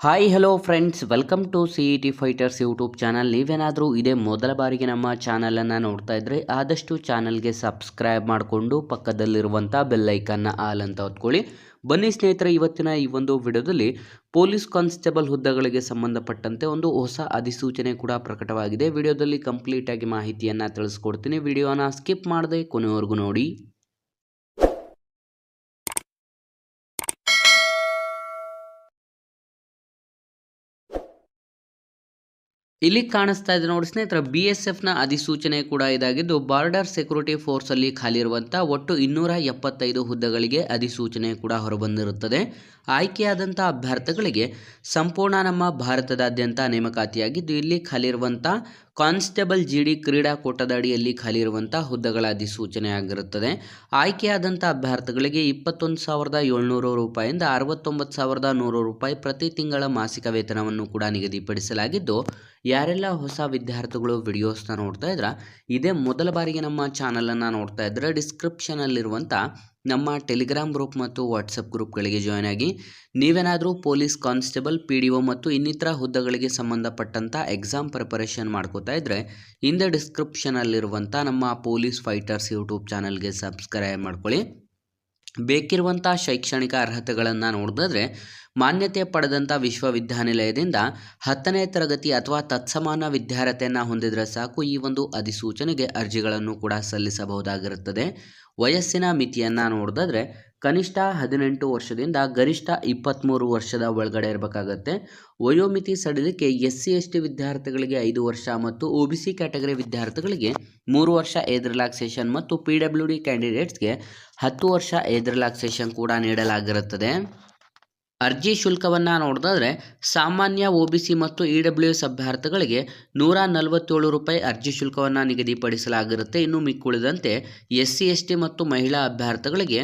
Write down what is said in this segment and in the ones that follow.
Hi hello friends welcome to C E T fighters YouTube channel ನೀವೇನಾದರೂ ಇದೇ ಮೊದಲ ಬಾರಿಗೆ ನಮ್ಮ ಚಾನಲನ್ನು ನೋಡ್ತಾ ಇದ್ದರೆ ಆದಷ್ಟು ಚಾನಲ್ಗೆ ಸಬ್ಸ್ಕ್ರೈಬ್ ಮಾಡಿಕೊಂಡು ಪಕ್ಕದಲ್ಲಿರುವಂಥ ಬೆಲ್ಲೈಕನ್ನ ಆಲ್ ಅಂತ ಹೊತ್ಕೊಳ್ಳಿ. ಬನ್ನಿ ಸ್ನೇಹಿತರೆ, ಇವತ್ತಿನ ಈ ಒಂದು ವಿಡಿಯೋದಲ್ಲಿ ಪೊಲೀಸ್ ಕಾನ್ಸ್ಟೇಬಲ್ ಹುದ್ದೆಗಳಿಗೆ ಸಂಬಂಧಪಟ್ಟಂತೆ ಒಂದು ಹೊಸ ಅಧಿಸೂಚನೆ ಕೂಡ ಪ್ರಕಟವಾಗಿದೆ. ವಿಡಿಯೋದಲ್ಲಿ ಕಂಪ್ಲೀಟಾಗಿ ಮಾಹಿತಿಯನ್ನು ತಿಳಿಸ್ಕೊಡ್ತೀನಿ. ವಿಡಿಯೋನ ಸ್ಕಿಪ್ ಮಾಡದೆ ಕೊನೆವರೆಗೂ ನೋಡಿ. ಇಲ್ಲಿ ಕಾಣಿಸ್ತಾ ಇದೆ ನೋಡಿ ಸ್ನೇಹಿತರ ಬಿ ಎಸ್ ಎಫ್ನ ಅಧಿಸೂಚನೆ ಕೂಡ ಇದಾಗಿದ್ದು ಬಾರ್ಡರ್ ಸೆಕ್ಯೂರಿಟಿ ಫೋರ್ಸಲ್ಲಿ ಖಾಲಿ ಖಾಲಿರುವಂತಹ ಒಟ್ಟು ಇನ್ನೂರ ಎಪ್ಪತ್ತೈದು ಹುದ್ದೆಗಳಿಗೆ ಅಧಿಸೂಚನೆ ಕೂಡ ಹೊರಬಂದಿರುತ್ತದೆ. ಆಯ್ಕೆಯಾದಂತಹ ಅಭ್ಯರ್ಥಿಗಳಿಗೆ ಸಂಪೂರ್ಣ ನಮ್ಮ ಭಾರತದಾದ್ಯಂತ ನೇಮಕಾತಿಯಾಗಿದ್ದು, ಇಲ್ಲಿ ಖಾಲಿ ಇರುವಂಥ ಕಾನ್ಸ್ಟೇಬಲ್ ಜಿ ಡಿ ಕ್ರೀಡಾಕೂಟದ ಅಡಿಯಲ್ಲಿ ಖಾಲಿ ಇರುವಂಥ ಹುದ್ದೆಗಳ ಅಧಿಸೂಚನೆ ಆಗಿರುತ್ತದೆ ಆಯ್ಕೆಯಾದಂಥ ಅಭ್ಯರ್ಥಿಗಳಿಗೆ ಇಪ್ಪತ್ತೊಂದು ಸಾವಿರದ ಏಳ್ನೂರು ರೂಪಾಯಿಂದ ಅರವತ್ತೊಂಬತ್ತು ಸಾವಿರದ ನೂರು ರೂಪಾಯಿ ಪ್ರತಿ ತಿಂಗಳ ಮಾಸಿಕ ವೇತನವನ್ನು ಕೂಡ ನಿಗದಿಪಡಿಸಲಾಗಿದ್ದು, ಯಾರೆಲ್ಲ ಹೊಸ ವಿದ್ಯಾರ್ಥಿಗಳು ವಿಡಿಯೋಸ್ನ ನೋಡ್ತಾ ಇದ್ರ, ಇದೇ ಮೊದಲ ಬಾರಿಗೆ ನಮ್ಮ ಚಾನಲನ್ನು ನೋಡ್ತಾ ಇದ್ದರೆ ಡಿಸ್ಕ್ರಿಪ್ಷನಲ್ಲಿರುವಂಥ ನಮ್ಮ ಟೆಲಿಗ್ರಾಮ್ ಗ್ರೂಪ್ ಮತ್ತು ವಾಟ್ಸಪ್ ಗ್ರೂಪ್ಗಳಿಗೆ ಜಾಯ್ನ್ ಆಗಿ, ನೀವೇನಾದರೂ police constable, P D O ಮತ್ತು ಇನ್ನಿತರ ಹುದ್ದೆಗಳಿಗೆ ಸಂಬಂಧಪಟ್ಟಂಥ ಎಕ್ಸಾಮ್ ಪ್ರಿಪರೇಷನ್ ಮಾಡ್ಕೋತಾ ಇದ್ದರೆ ಹಿಂದೆ ಡಿಸ್ಕ್ರಿಪ್ಷನಲ್ಲಿರುವಂಥ ನಮ್ಮ ಪೊಲೀಸ್ ಫೈಟರ್ಸ್ ಯೂಟ್ಯೂಬ್ ಚಾನಲ್ಗೆ ಸಬ್ಸ್ಕ್ರೈಬ್ ಮಾಡ್ಕೊಳ್ಳಿ. ಬೇಕಿರುವಂಥ ಶೈಕ್ಷಣಿಕ ಅರ್ಹತೆಗಳನ್ನು ನೋಡಿದ್ರೆ ಮಾನ್ಯತೆ ಪಡೆದಂಥ ವಿಶ್ವವಿದ್ಯಾನಿಲಯದಿಂದ ಹತ್ತನೇ ತರಗತಿ ಅಥವಾ ತತ್ಸಮಾನ ವಿದ್ಯಾರ್ಹತೆಯನ್ನು ಹೊಂದಿದರೆ ಸಾಕು ಈ ಒಂದು ಅಧಿಸೂಚನೆಗೆ ಅರ್ಜಿಗಳನ್ನು ಕೂಡ ಸಲ್ಲಿಸಬಹುದಾಗಿರುತ್ತದೆ. ವಯಸ್ಸಿನ ಮಿತಿಯನ್ನು ನೋಡಿದ್ರೆ ಕನಿಷ್ಠ ಹದಿನೆಂಟು ವರ್ಷದಿಂದ ಗರಿಷ್ಠ ಇಪ್ಪತ್ತ್ಮೂರು ವರ್ಷದ ಒಳಗಡೆ ಇರಬೇಕಾಗತ್ತೆ. ವಯೋಮಿತಿ ಸಡಿಲಿಕೆ ಎಸ್ ಸಿ ಎಸ್ ಟಿ ವಿದ್ಯಾರ್ಥಿಗಳಿಗೆ ಐದು ವರ್ಷ ಮತ್ತು ಒ ಬಿ ಸಿ ಕ್ಯಾಟಗರಿ ವಿದ್ಯಾರ್ಥಿಗಳಿಗೆ ಮೂರು ವರ್ಷ ಏಜ್ ರಿಲ್ಯಾಕ್ಸೇಷನ್ ಮತ್ತು ಪಿ ಡಬ್ಲ್ಯೂ ಡಿ ಕ್ಯಾಂಡಿಡೇಟ್ಸ್ಗೆ ಹತ್ತು ವರ್ಷ ಏಜ್ ರಿಲ್ಯಾಕ್ಸೇಷನ್ ಕೂಡ ನೀಡಲಾಗಿರುತ್ತದೆ. ಅರ್ಜಿ ಶುಲ್ಕವನ್ನು ನೋಡಿದ್ರೆ ಸಾಮಾನ್ಯ ಒ ಬಿ ಸಿ ಮತ್ತು ಇ ಡಬ್ಲ್ಯೂ ಎಸ್ ಅಭ್ಯರ್ಥಿಗಳಿಗೆ ನೂರ ನಲವತ್ತೇಳು ರೂಪಾಯಿ ಅರ್ಜಿ ಶುಲ್ಕವನ್ನು ನಿಗದಿಪಡಿಸಲಾಗಿರುತ್ತೆ. ಇನ್ನು ಮಿಕ್ಕುಳಿದಂತೆ ಎಸ್ ಸಿ ಎಸ್ ಟಿ ಮತ್ತು ಮಹಿಳಾ ಅಭ್ಯರ್ಥಿಗಳಿಗೆ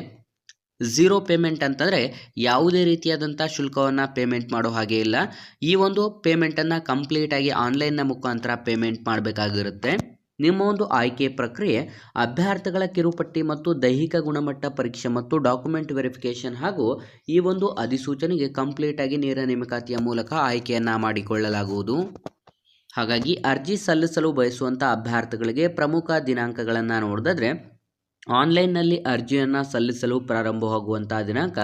ಝೀರೋ ಪೇಮೆಂಟ್ ಅಂತಂದರೆ ಯಾವುದೇ ರೀತಿಯಾದಂಥ ಶುಲ್ಕವನ್ನು ಪೇಮೆಂಟ್ ಮಾಡೋ ಹಾಗೆ ಇಲ್ಲ. ಈ ಒಂದು ಪೇಮೆಂಟನ್ನು ಕಂಪ್ಲೀಟಾಗಿ ಆನ್ಲೈನ್ನ ಮುಖಾಂತರ ಪೇಮೆಂಟ್ ಮಾಡಬೇಕಾಗಿರುತ್ತೆ. ನಿಮ್ಮ ಒಂದು ಆಯ್ಕೆ ಪ್ರಕ್ರಿಯೆ, ಅಭ್ಯರ್ಥಿಗಳ ಕಿರುಪಟ್ಟಿ ಮತ್ತು ದೈಹಿಕ ಗುಣಮಟ್ಟ ಪರೀಕ್ಷೆ ಮತ್ತು ಡಾಕ್ಯುಮೆಂಟ್ ವೆರಿಫಿಕೇಷನ್ ಹಾಗೂ ಈ ಒಂದು ಅಧಿಸೂಚನೆಗೆ ಕಂಪ್ಲೀಟಾಗಿ ನೇರ ನೇಮಕಾತಿಯ ಮೂಲಕ ಆಯ್ಕೆಯನ್ನು ಮಾಡಿಕೊಳ್ಳಲಾಗುವುದು. ಹಾಗಾಗಿ ಅರ್ಜಿ ಸಲ್ಲಿಸಲು ಬಯಸುವಂಥ ಅಭ್ಯರ್ಥಿಗಳಿಗೆ ಪ್ರಮುಖ ದಿನಾಂಕಗಳನ್ನು ನೋಡಿದ್ರೆ ಆನ್ಲೈನ್ನಲ್ಲಿ ಅರ್ಜಿಯನ್ನು ಸಲ್ಲಿಸಲು ಪ್ರಾರಂಭವಾಗುವಂಥ ದಿನಾಂಕ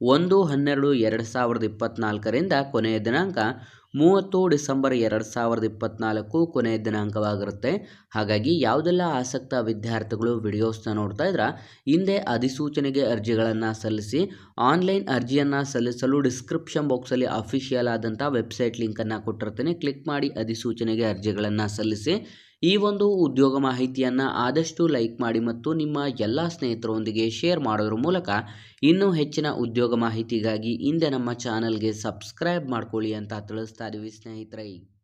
ಒಂದು ಹನ್ನೆರಡು ಎರಡು ಸಾವಿರದ ಇಪ್ಪತ್ತ್ನಾಲ್ಕರಿಂದ ಕೊನೆಯ ದಿನಾಂಕ, ಮೂವತ್ತು ಡಿಸೆಂಬರ್ ಎರಡು ಸಾವಿರದ ಇಪ್ಪತ್ತ್ನಾಲ್ಕು ಕೊನೆಯ ದಿನಾಂಕವಾಗಿರುತ್ತೆ. ಹಾಗಾಗಿ ಯಾವುದೆಲ್ಲ ಆಸಕ್ತ ವಿದ್ಯಾರ್ಥಿಗಳು ವಿಡಿಯೋಸ್ನ ನೋಡ್ತಾ ಇದ್ರೆ, ಹಿಂದೆ ಅಧಿಸೂಚನೆಗೆ ಅರ್ಜಿಗಳನ್ನು ಸಲ್ಲಿಸಿ, ಆನ್ಲೈನ್ ಅರ್ಜಿಯನ್ನು ಸಲ್ಲಿಸಲು ಡಿಸ್ಕ್ರಿಪ್ಷನ್ ಬಾಕ್ಸಲ್ಲಿ ಅಫಿಷಿಯಲ್ ಆದಂಥ ವೆಬ್ಸೈಟ್ ಲಿಂಕನ್ನು ಕೊಟ್ಟಿರ್ತೀನಿ. ಕ್ಲಿಕ್ ಮಾಡಿ ಅಧಿಸೂಚನೆಗೆ ಅರ್ಜಿಗಳನ್ನು ಸಲ್ಲಿಸಿ ಈ ಒಂದು ಉದ್ಯೋಗ ಮಾಹಿತಿಯನ್ನು ಆದಷ್ಟು ಲೈಕ್ ಮಾಡಿ ಮತ್ತು ನಿಮ್ಮ ಎಲ್ಲ ಸ್ನೇಹಿತರೊಂದಿಗೆ ಶೇರ್ ಮಾಡೋದ್ರ ಮೂಲಕ ಇನ್ನೂ ಹೆಚ್ಚಿನ ಉದ್ಯೋಗ ಮಾಹಿತಿಗಾಗಿ ಹಿಂದೆ ನಮ್ಮ ಚಾನಲ್ಗೆ ಸಬ್ಸ್ಕ್ರೈಬ್ ಮಾಡ್ಕೊಳ್ಳಿ ಅಂತ ತಿಳಿಸ್ತಾ ಇದ್ದೀವಿ ಸ್ನೇಹಿತರೆ.